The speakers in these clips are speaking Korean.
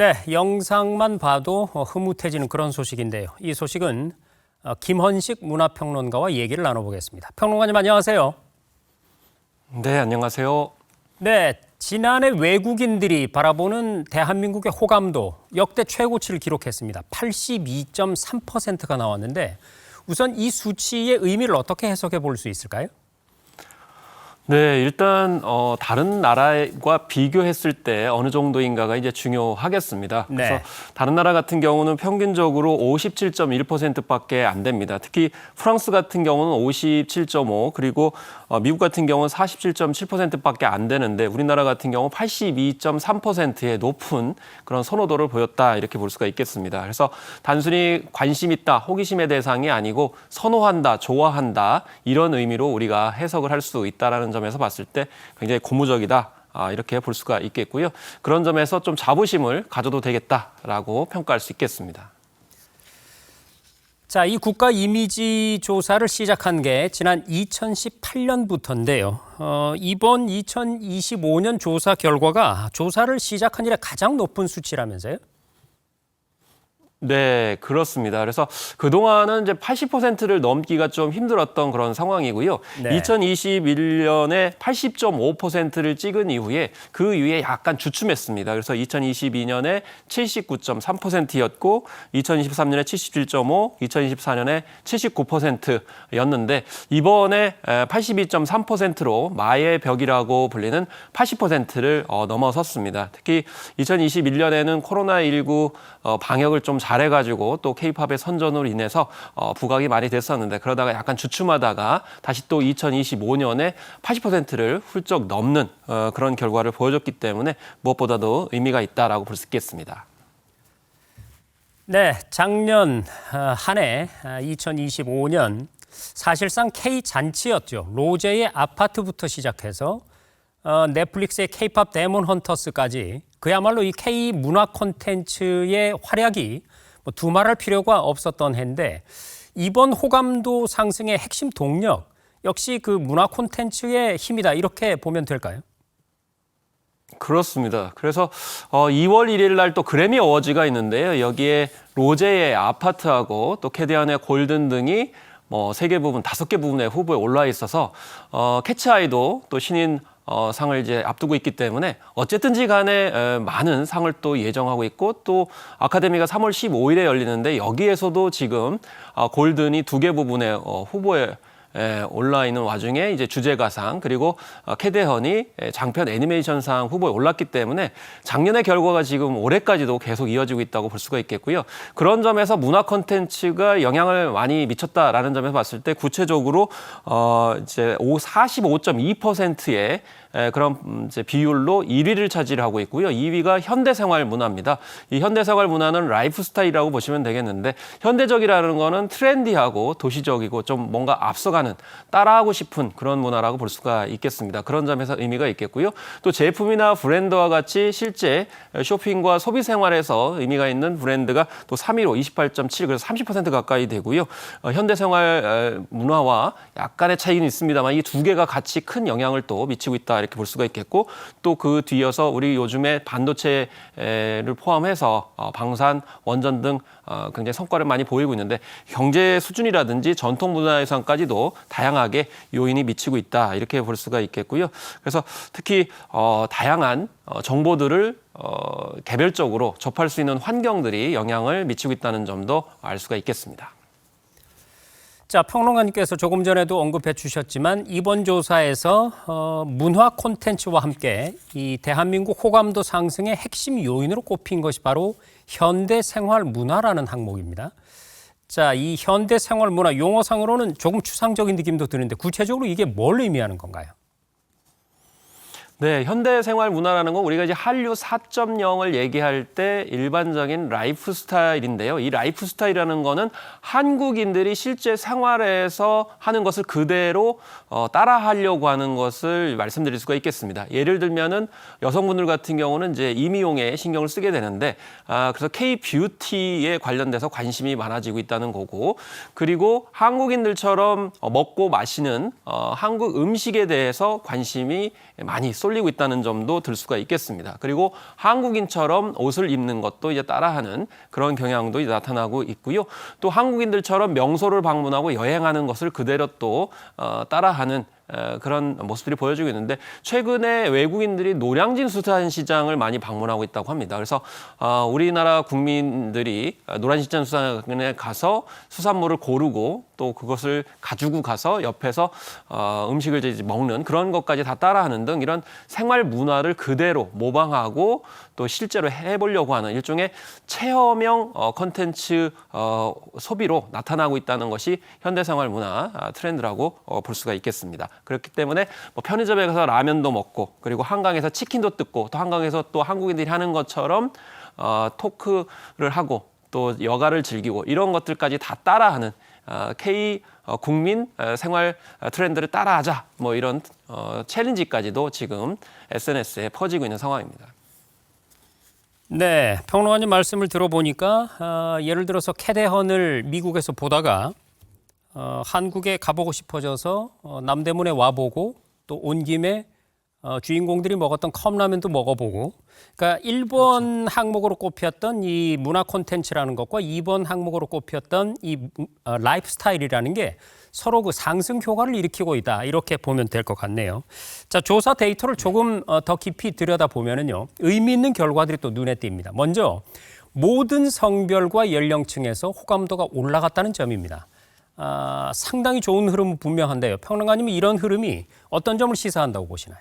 네, 영상만 봐도 어, 흐뭇해지는 그런 소식인데요. 이 소식은 어, 김헌식 문화평론가와 얘기를 나눠보겠습니다. 평론가님 안녕하세요. 네, 안녕하세요. 네, 지난해 외국인들이 바라보는 대한민국의 호감도 역대 최고치를 기록했습니다. 82.3%가 나왔는데 우선 이 수치의 의미를 어떻게 해석해 볼 수 있을까요? 네, 일단 어, 다른 나라와 비교했을 때 어느 정도인가가 이제 중요하겠습니다. 네. 그래서 다른 나라 같은 경우는 평균적으로 57.1%밖에 안 됩니다. 특히 프랑스 같은 경우는 57.5 그리고 어, 미국 같은 경우는 47.7%밖에 안 되는데 우리나라 같은 경우 82.3%의 높은 그런 선호도를 보였다 이렇게 볼 수가 있겠습니다. 그래서 단순히 관심 있다, 호기심의 대상이 아니고 선호한다, 좋아한다 이런 의미로 우리가 해석을 할 수 있다라는 점 에서 봤을 때 굉장히 고무적이다. 아, 이렇게 볼 수가 있겠고요. 그런 점에서 좀 자부심을 가져도 되겠다라고 평가할 수 있겠습니다. 자, 이 국가 이미지 조사를 시작한 게 지난 2018년부터인데요. 어, 이번 2025년 조사 결과가 조사를 시작한 이래 가장 높은 수치라면서요? 네, 그렇습니다. 그래서 그동안은 이제 80%를 넘기가 좀 힘들었던 그런 상황이고요. 네. 2021년에 80.5%를 찍은 이후에 그 이후에 약간 주춤했습니다. 그래서 2022년에 79.3%였고 2023년에 77.5, 2024년에 79%였는데 이번에 82.3%로 마의 벽이라고 불리는 80%를 어, 넘어섰습니다. 특히 2021년에는 코로나19 어, 방역을 좀 잘해가지고 또 케이팝의 선전으로 인해서 어, 부각이 많이 됐었는데 그러다가 약간 주춤하다가 다시 또 2025년에 80%를 훌쩍 넘는 어, 그런 결과를 보여줬기 때문에 무엇보다도 의미가 있다라고 볼 수 있겠습니다. 네, 작년 어, 한해 2025년 사실상 K 잔치였죠. 로제의 아파트부터 시작해서 어, 넷플릭스의 K-팝 데몬 헌터스까지 그야말로 이 K 문화 콘텐츠의 활약이 뭐 두말할 필요가 없었던 해인데 이번 호감도 상승의 핵심 동력 역시 그 문화 콘텐츠의 힘이다 이렇게 보면 될까요? 그렇습니다. 그래서 어, 2월 1일 날 또 그래미 어워즈가 있는데요. 여기에 로제의 아파트하고 또 캐디안의 골든 등이 뭐 세 개 부분, 다섯 개 부분의 후보에 올라 있어서 어, 캐치아이도 또 신인 어, 상을 이제 앞두고 있기 때문에 어쨌든지 간에 에, 많은 상을 또 예정하고 있고 또 아카데미가 3월 15일에 열리는데 여기에서도 지금 어, 골든이 두 개 부분의 어, 후보에 에, 올라 있는 와중에 이제 주제가상 그리고 어, 캐대헌이 에, 장편 애니메이션상 후보에 올랐기 때문에 작년의 결과가 지금 올해까지도 계속 이어지고 있다고 볼 수가 있겠고요. 그런 점에서 문화 콘텐츠가 영향을 많이 미쳤다라는 점에서 봤을 때 구체적으로 어 이제 45.2%의 에, 그런 음, 이제 비율로 1위를 차지하고 있고요. 2위가 현대생활 문화입니다. 이 현대생활 문화는 라이프 스타일이라고 보시면 되겠는데 현대적이라는 거는 트렌디하고 도시적이고 좀 뭔가 앞서가는 따라하고 싶은 그런 문화라고 볼 수가 있겠습니다. 그런 점에서 의미가 있겠고요. 또 제품이나 브랜드와 같이 실제 쇼핑과 소비 생활에서 의미가 있는 브랜드가 또 3위로 28.7 그래서 30% 가까이 되고요. 어, 현대생활 에, 문화와 약간의 차이는 있습니다만 이 두 개가 같이 큰 영향을 또 미치고 있다 이렇게 볼 수가 있겠고 또 그 뒤이어서 우리 요즘에 반도체를 포함해서 어, 방산, 원전 등 어, 굉장히 성과를 많이 보이고 있는데 경제 수준이라든지 전통 문화 유산까지도 다양하게 요인이 미치고 있다 이렇게 볼 수가 있겠고요. 그래서 특히 어, 다양한 어, 정보들을 어, 개별적으로 접할 수 있는 환경들이 영향을 미치고 있다는 점도 알 수가 있겠습니다. 자, 평론가님께서 조금 전에도 언급해 주셨지만 이번 조사에서 어, 문화 콘텐츠와 함께 이 대한민국 호감도 상승의 핵심 요인으로 꼽힌 것이 바로 현대 생활 문화라는 항목입니다. 자, 이 현대 생활 문화 용어상으로는 조금 추상적인 느낌도 드는데 구체적으로 이게 뭘 의미하는 건가요? 네, 현대 생활 문화라는 건 우리가 이제 한류 4.0을 얘기할 때 일반적인 라이프 스타일인데요. 이 라이프 스타일이라는 거는 한국인들이 실제 생활에서 하는 것을 그대로 어, 따라 하려고 하는 것을 말씀드릴 수가 있겠습니다. 예를 들면은 여성분들 같은 경우는 이제 이미용에 신경을 쓰게 되는데 아, 그래서 K 뷰티에 관련돼서 관심이 많아지고 있다는 거고 그리고 한국인들처럼 어, 먹고 마시는 어, 한국 음식에 대해서 관심이 많이 쏠 쏠리고 있다는 점도 들 수가 있겠습니다. 그리고 한국인처럼 옷을 입는 것도 이제 따라하는 그런 경향도 나타나고 있고요. 또 한국인들처럼 명소를 방문하고 여행하는 것을 그대로 또 어, 따라하는 에, 그런 모습들이 보여지고 있는데 최근에 외국인들이 노량진 수산 시장을 많이 방문하고 있다고 합니다. 그래서 어, 우리나라 국민들이 노량진 수산에 가서 수산물을 고르고 또 그것을 가지고 가서 옆에서 어, 음식을 먹는 그런 것까지 다 따라하는 등 이런 생활 문화를 그대로 모방하고 또 실제로 해보려고 하는 일종의 체험형 어, 컨텐츠 어, 소비로 나타나고 있다는 것이 현대생활 문화 아, 트렌드라고 어, 볼 수가 있겠습니다. 그렇기 때문에 뭐 편의점에 가서 라면도 먹고 그리고 한강에서 치킨도 뜯고 또 한강에서 또 한국인들이 하는 것처럼 어, 토크를 하고 또 여가를 즐기고 이런 것들까지 다 따라하는 어, K 어, 국민 어, 생활 어, 트렌드를 따라하자 뭐 이런 어, 챌린지까지도 지금 SNS에 퍼지고 있는 상황입니다. 네, 평론가님 말씀을 들어보니까 어, 예를 들어서 캐대헌을 미국에서 보다가 어, 한국에 가보고 싶어져서 어, 남대문에 와보고 또 온 김에 어, 주인공들이 먹었던 컵라면도 먹어보고 그러니까 1번 항목으로 꼽혔던 이 문화 콘텐츠라는 것과 2번 항목으로 꼽혔던 이 무- 어, 라이프 스타일이라는 게 서로 그 상승 효과를 일으키고 있다 이렇게 보면 될 것 같네요. 자 조사 데이터를 조금 어, 더 깊이 들여다 보면은요 의미 있는 결과들이 또 눈에 띕니다. 먼저 모든 성별과 연령층에서 호감도가 올라갔다는 점입니다. 아, 상당히 좋은 흐름은 분명한데요. 평론가님이 이런 흐름이 어떤 점을 시사한다고 보시나요?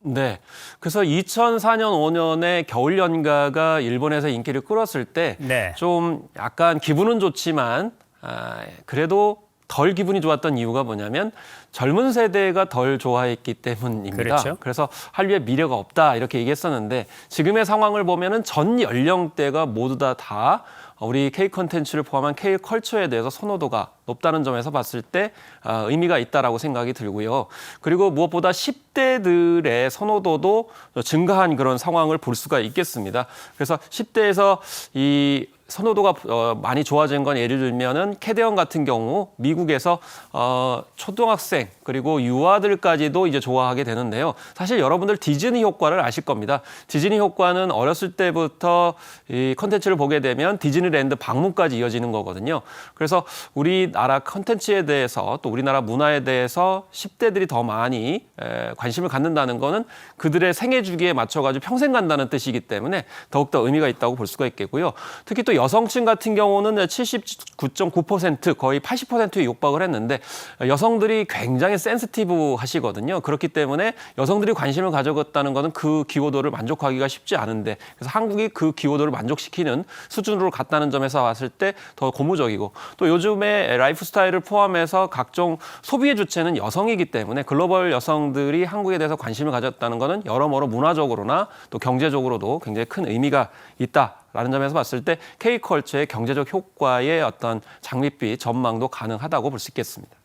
네. 그래서 2004년, 5년에 겨울 연가가 일본에서 인기를 끌었을 때 네. 좀 약간 기분은 좋지만 아, 그래도 덜 기분이 좋았던 이유가 뭐냐면 젊은 세대가 덜 좋아했기 때문입니다. 그렇죠. 그래서 한류에 미래가 없다 이렇게 얘기했었는데 지금의 상황을 보면은 전 연령대가 모두 다다 우리 K 컨텐츠를 포함한 K 컬처에 대해서 선호도가 높다는 점에서 봤을 때 아, 의미가 있다라고 생각이 들고요. 그리고 무엇보다 10대들의 선호도도 증가한 그런 상황을 볼 수가 있겠습니다. 그래서 10대에서 이 선호도가 어, 많이 좋아진 건 예를 들면은 캐대언 같은 경우 미국에서 어, 초등학생 그리고 유아들까지도 이제 좋아하게 되는데요. 사실 여러분들 디즈니 효과를 아실 겁니다. 디즈니 효과는 어렸을 때부터 이 컨텐츠를 보게 되면 디즈니랜드 방문까지 이어지는 거거든요. 그래서 우리 나라 컨텐츠에 대해서 또 우리나라 문화에 대해서 10대들이 더 많이 에, 관심을 갖는다는 거는 그들의 생애 주기에 맞춰가지고 평생 간다는 뜻이기 때문에 더욱더 의미가 있다고 볼 수가 있겠고요. 특히 또 여성층 같은 경우는 79.9% 거의 80%에 육박을 했는데 여성들이 굉장히 센스티브 하시거든요. 그렇기 때문에 여성들이 관심을 가져갔다는 것은 그 기호도를 만족하기가 쉽지 않은데 그래서 한국이 그 기호도를 만족시키는 수준으로 갔다는 점에서 봤을 때 더 고무적이고 또 요즘에 라이프 스타일을 포함해서 각종 소비의 주체는 여성이기 때문에 글로벌 여성들이 한국에 대해서 관심을 가졌다는 것은 여러모로 문화적으로나 또 경제적으로도 굉장히 큰 의미가 있다 라는 점에서 봤을 때 K컬처의 경제적 효과의 어떤 장밋빛 전망도 가능하다고 볼 수 있겠습니다.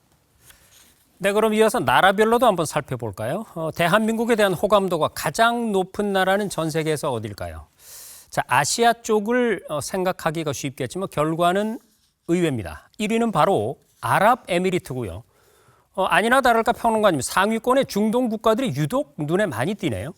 네, 그럼 이어서 나라별로도 한번 살펴볼까요? 어, 대한민국에 대한 호감도가 가장 높은 나라는 전 세계에서 어딜까요? 자, 아시아 쪽을 어, 생각하기가 쉽겠지만 결과는 의외입니다. 1위는 바로 아랍에미리트고요. 어, 아니나 다를까 평론가님 상위권의 중동 국가들이 유독 눈에 많이 띄네요.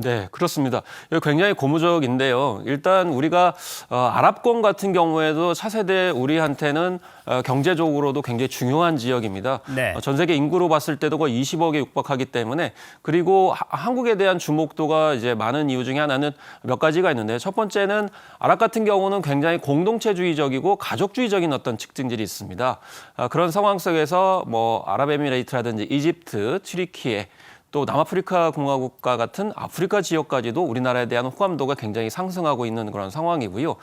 네, 그렇습니다. 굉장히 고무적인데요. 일단 우리가 어, 아랍권 같은 경우에도 차세대 우리한테는 어, 경제적으로도 굉장히 중요한 지역입니다. 네. 어, 전 세계 인구로 봤을 때도 거의 20억에 육박하기 때문에 그리고 하- 한국에 대한 주목도가 이제 많은 이유 중에 하나는 몇 가지가 있는데 첫 번째는 아랍 같은 경우는 굉장히 공동체주의적이고 가족주의적인 어떤 특징들이 있습니다. 아, 그런 상황 속에서 뭐 아랍에미레이트라든지 이집트, 튀르키예 또 남아프리카 공화국과 같은 아프리카 지역까지도 우리나라에 대한 호감도가 굉장히 상승하고 있는 그런 상황이고요.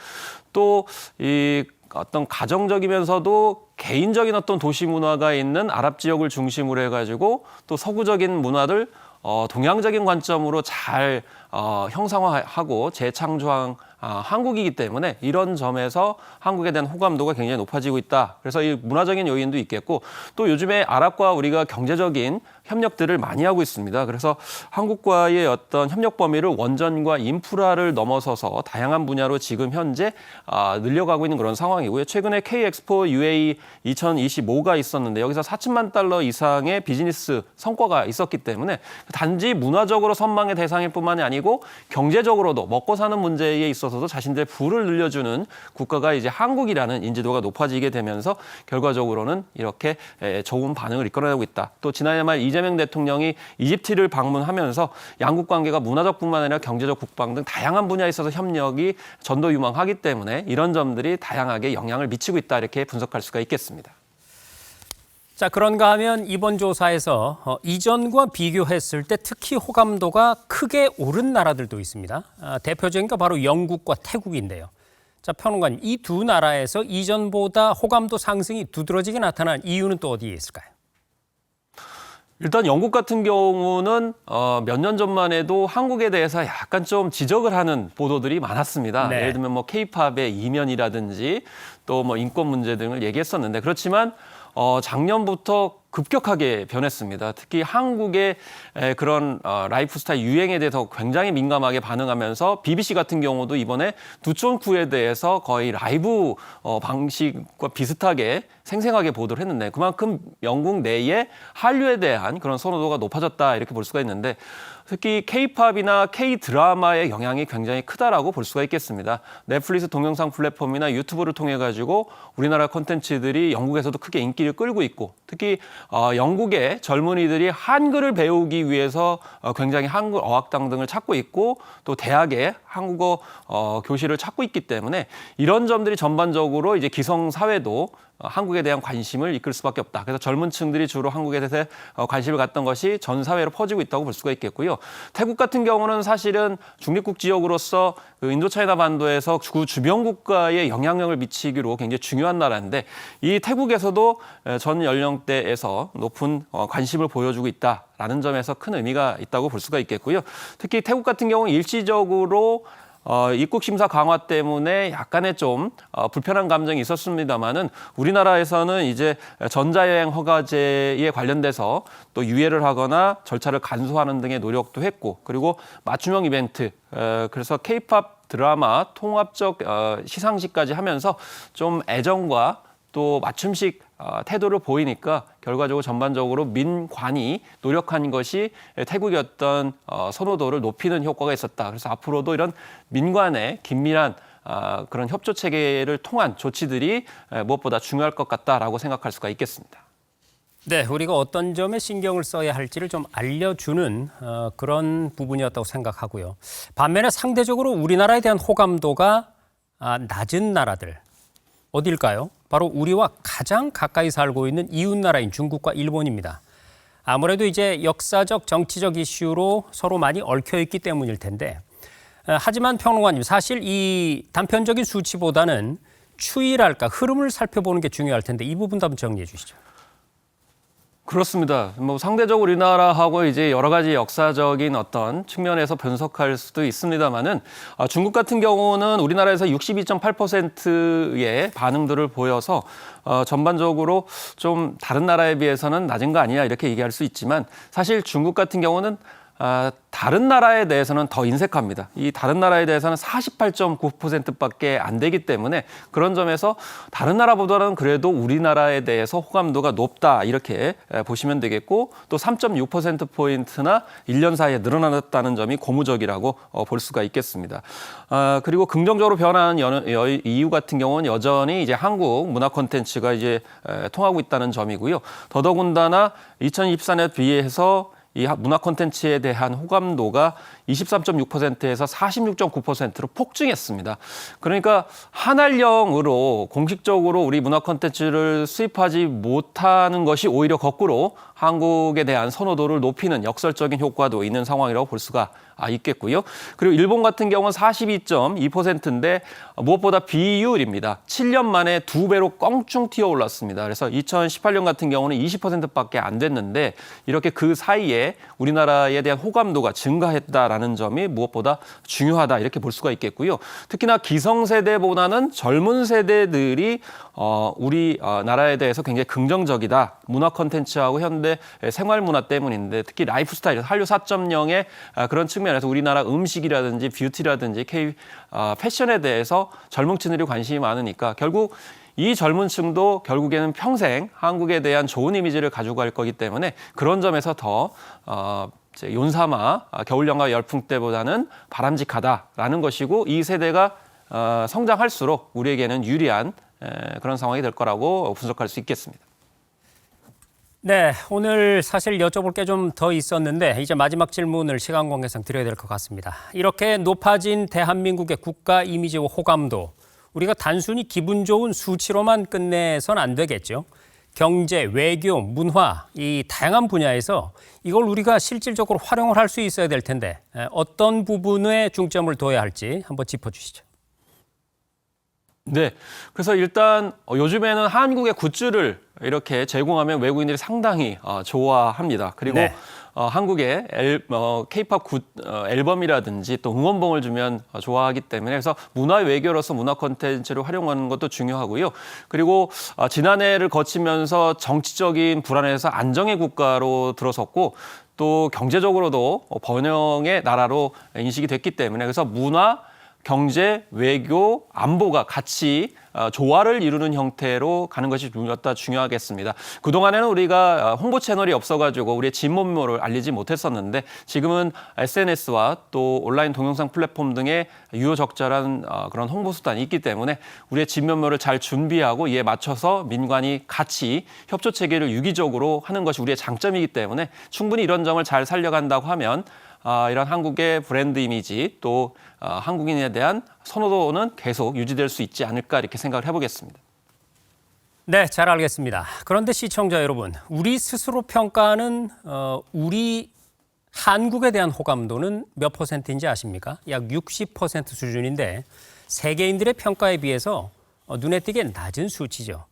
또 이 어떤 가정적이면서도 개인적인 어떤 도시 문화가 있는 아랍 지역을 중심으로 해가지고 또 서구적인 문화들 어, 동양적인 관점으로 잘 어, 형상화하고 재창조한 아, 한국이기 때문에 이런 점에서 한국에 대한 호감도가 굉장히 높아지고 있다. 그래서 이 문화적인 요인도 있겠고 또 요즘에 아랍과 우리가 경제적인 협력들을 많이 하고 있습니다. 그래서 한국과의 어떤 협력 범위를 원전과 인프라를 넘어서서 다양한 분야로 지금 현재 아, 늘려가고 있는 그런 상황이고요. 최근에 K-엑스포 UAE 2025가 있었는데 여기서 4천만 달러 이상의 비즈니스 성과가 있었기 때문에 단지 문화적으로 선망의 대상일 뿐만이 아니고 경제적으로도 먹고 사는 문제에 있어서도 자신들의 부를 늘려주는 국가가 이제 한국이라는 인지도가 높아지게 되면서 결과적으로는 이렇게 에, 좋은 반응을 이끌어내고 있다. 또 지난해 말 이 재명 대통령이 이집트를 방문하면서 양국 관계가 문화적뿐만 아니라 경제적, 국방 등 다양한 분야에 있어서 협력이 전도 유망하기 때문에 이런 점들이 다양하게 영향을 미치고 있다 이렇게 분석할 수가 있겠습니다. 자, 그런가 하면 이번 조사에서 어, 이전과 비교했을 때 특히 호감도가 크게 오른 나라들도 있습니다. 아, 대표적인 게 바로 영국과 태국인데요. 자, 평론가님, 이 두 나라에서 이전보다 호감도 상승이 두드러지게 나타난 이유는 또 어디에 있을까요? 일단 영국 같은 경우는 어, 몇 년 전만 해도 한국에 대해서 약간 좀 지적을 하는 보도들이 많았습니다. 네. 예를 들면 뭐 케이팝의 이면이라든지 또 뭐 인권 문제 등을 얘기했었는데 그렇지만 어, 작년부터 급격하게 변했습니다. 특히 한국의 에, 그런 어, 라이프 스타일 유행에 대해서 굉장히 민감하게 반응하면서 BBC 같은 경우도 이번에 두촌쿠에 대해서 거의 라이브 어, 방식과 비슷하게 생생하게 보도를 했는데 그만큼 영국 내에 한류에 대한 그런 선호도가 높아졌다 이렇게 볼 수가 있는데 특히 K-팝이나 K-드라마의 영향이 굉장히 크다라고 볼 수가 있겠습니다. 넷플릭스 동영상 플랫폼이나 유튜브를 통해 가지고 우리나라 콘텐츠들이 영국에서도 크게 인기를 끌고 있고 특히 어, 영국의 젊은이들이 한글을 배우기 위해서 어, 굉장히 한글 어학당 등을 찾고 있고 또 대학에 한국어 어, 교실을 찾고 있기 때문에 이런 점들이 전반적으로 이제 기성 사회도 어, 한국에 대한 관심을 이끌 수밖에 없다. 그래서 젊은 층들이 주로 한국에 대해서 어, 관심을 갖던 것이 전 사회로 퍼지고 있다고 볼 수가 있겠고요. 태국 같은 경우는 사실은 중립국 지역으로서 그 인도차이나 반도에서 그 주변 국가에 영향력을 미치기로 굉장히 중요한 나라인데 이 태국에서도 에, 전 연령대에서 높은 어, 관심을 보여주고 있다 라는 점에서 큰 의미가 있다고 볼 수가 있겠고요. 특히 태국 같은 경우는 일시적으로 어, 입국 심사 강화 때문에 약간의 좀 어, 불편한 감정이 있었습니다만은 우리나라에서는 이제 전자여행 허가제에 관련돼서 또 유예를 하거나 절차를 간소화하는 등의 노력도 했고 그리고 맞춤형 이벤트 어, 그래서 케이팝 드라마 통합적 어, 시상식까지 하면서 좀 애정과 또 맞춤식 어, 태도를 보이니까 결과적으로 전반적으로 민관이 노력한 것이 태국의 어떤 어, 선호도를 높이는 효과가 있었다. 그래서 앞으로도 이런 민관의 긴밀한 아, 그런 협조 체계를 통한 조치들이 에, 무엇보다 중요할 것 같다라고 생각할 수가 있겠습니다. 네, 우리가 어떤 점에 신경을 써야 할지를 좀 알려주는 어, 그런 부분이었다고 생각하고요. 반면에 상대적으로 우리나라에 대한 호감도가 아, 낮은 나라들 어딜까요? 바로 우리와 가장 가까이 살고 있는 이웃 나라인 중국과 일본입니다. 아무래도 이제 역사적 정치적 이슈로 서로 많이 얽혀 있기 때문일 텐데 어, 하지만 평론가님 사실 이 단편적인 수치보다는 추이랄까 흐름을 살펴보는 게 중요할 텐데 이 부분도 한번 정리해 주시죠. 그렇습니다. 뭐 상대적으로 우리나라하고 이제 여러 가지 역사적인 어떤 측면에서 분석할 수도 있습니다만은 아, 중국 같은 경우는 우리나라에서 62.8%의 반응들을 보여서 어, 전반적으로 좀 다른 나라에 비해서는 낮은 거 아니냐 이렇게 얘기할 수 있지만 사실 중국 같은 경우는 아, 다른 나라에 대해서는 더 인색합니다. 이 다른 나라에 대해서는 48.9%밖에 안 되기 때문에 그런 점에서 다른 나라보다는 그래도 우리나라에 대해서 호감도가 높다 이렇게 에, 보시면 되겠고 또 3.6%포인트나 1년 사이에 늘어났다는 점이 고무적이라고 어, 볼 수가 있겠습니다. 아, 그리고 긍정적으로 변한 여, 여, 이유 같은 경우는 여전히 이제 한국 문화 콘텐츠가 이제 에, 통하고 있다는 점이고요. 더더군다나 2024년 비해서 이 문화 콘텐츠에 대한 호감도가 23.6%에서 46.9%로 폭증했습니다. 그러니까 한알령으로 공식적으로 우리 문화 콘텐츠를 수입하지 못하는 것이 오히려 거꾸로 한국에 대한 선호도를 높이는 역설적인 효과도 있는 상황이라고 볼 수가 아, 있겠고요. 그리고 일본 같은 경우는 42.2%인데 무엇보다 비율입니다. 7년 만에 두 배로 껑충 튀어 올랐습니다. 그래서 2018년 같은 경우는 20%밖에 안 됐는데 이렇게 그 사이에 우리나라에 대한 호감도가 증가했다라는 점이 무엇보다 중요하다 이렇게 볼 수가 있겠고요. 특히나 기성세대보다는 젊은 세대들이 어, 우리 어, 나라에 대해서 굉장히 긍정적이다. 문화 콘텐츠하고 현대 생활 문화 때문인데 특히 라이프 스타일, 한류 4.0의 아, 그런 측면 에서 우리나라 음식이라든지 뷰티라든지 K 아, 패션에 대해서 젊은 층들이 관심이 많으니까 결국 이 젊은 층도 결국에는 평생 한국에 대한 좋은 이미지를 가지고 갈 거기 때문에 그런 점에서 더 어, 이제 윤사마 아, 겨울연가 열풍 때보다는 바람직하다라는 것이고 이 세대가 어, 성장할수록 우리에게는 유리한 에, 그런 상황이 될 거라고 분석할 수 있겠습니다. 네, 오늘 사실 여쭤볼 게 좀 더 있었는데 이제 마지막 질문을 시간 관계상 드려야 될 것 같습니다. 이렇게 높아진 대한민국의 국가 이미지와 호감도 우리가 단순히 기분 좋은 수치로만 끝내선 안 되겠죠. 경제, 외교, 문화 이 다양한 분야에서 이걸 우리가 실질적으로 활용을 할 수 있어야 될 텐데 에, 어떤 부분에 중점을 둬야 할지 한번 짚어주시죠. 네. 그래서 일단 어, 요즘에는 한국의 굿즈를 이렇게 제공하면 외국인들이 상당히 어, 좋아합니다. 그리고 네. 어, 한국의 앨, 어, K-팝 굿 어, 앨범이라든지 또 응원봉을 주면 어, 좋아하기 때문에 그래서 문화 외교로서 문화 콘텐츠를 활용하는 것도 중요하고요. 그리고 어, 지난해를 거치면서 정치적인 불안에서 안정의 국가로 들어섰고 또 경제적으로도 어, 번영의 나라로 인식이 됐기 때문에 그래서 문화 경제, 외교, 안보가 같이 어, 조화를 이루는 형태로 가는 것이 중요하다 중요하겠습니다. 그 동안에는 우리가 어, 홍보 채널이 없어가지고 우리의 진면모를 알리지 못했었는데 지금은 SNS와 또 온라인 동영상 플랫폼 등의 유효적절한 어, 그런 홍보 수단이 있기 때문에 우리의 진면모를 잘 준비하고 이에 맞춰서 민관이 같이 협조 체계를 유기적으로 하는 것이 우리의 장점이기 때문에 충분히 이런 점을 잘 살려간다고 하면 아, 이런 한국의 브랜드 이미지 또 아, 한국인에 대한 선호도는 계속 유지될 수 있지 않을까 이렇게 생각을 해보겠습니다. 네, 잘 알겠습니다. 그런데 시청자 여러분, 우리 스스로 평가하는 어, 우리 한국에 대한 호감도는 몇 퍼센트인지 아십니까? 약 60% 수준인데 세계인들의 평가에 비해서 어, 눈에 띄게 낮은 수치죠.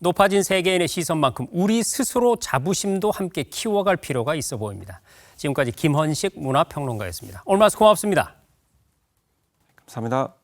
높아진 세계인의 시선만큼 우리 스스로 자부심도 함께 키워갈 필요가 있어 보입니다. 지금까지 김헌식 문화평론가였습니다. 말씀 고맙습니다. 감사합니다.